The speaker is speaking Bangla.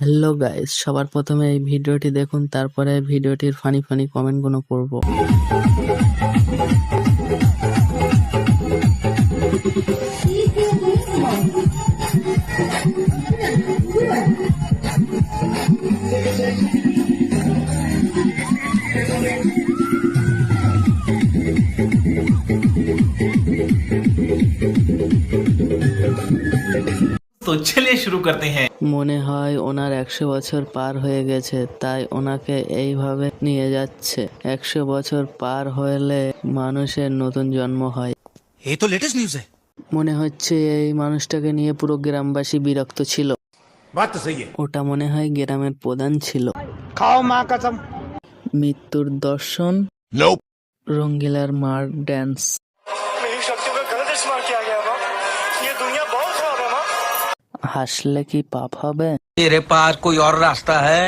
হ্যালো গাইস সবার প্রথমে এই ভিডিওটি দেখুন তারপরে ভিডিওটির ফানি ফানি কমেন্টগুলো পড়ব। तो चलिए शुरू करते हैं মনে হয় ওনার একশো বছর পার হয়ে গেছে তাই ওনাকে এইভাবে নিয়ে যাচ্ছে একশো বছর পার হলে মানুষের নতুন জন্ম হয় ये तो लेटेस्ट न्यूज है মনে হচ্ছে এই মানুষটাকে নিয়ে পুরো গ্রামবাসী বিরক্ত ছিল बात तो सही है ওটা মনে হয় গ্রামের প্রধান ছিল खाओ माँ कसम মৃত্যুর দর্শন রঙ্গিলার মার ড্যান্স मेरी शक्तियों का गलत इस्तेमाल किया गया माँ ये दुनिया बहुत खराब है माँ হাসলে কি পাপ হবে तेरे पास कोई और रास्ता है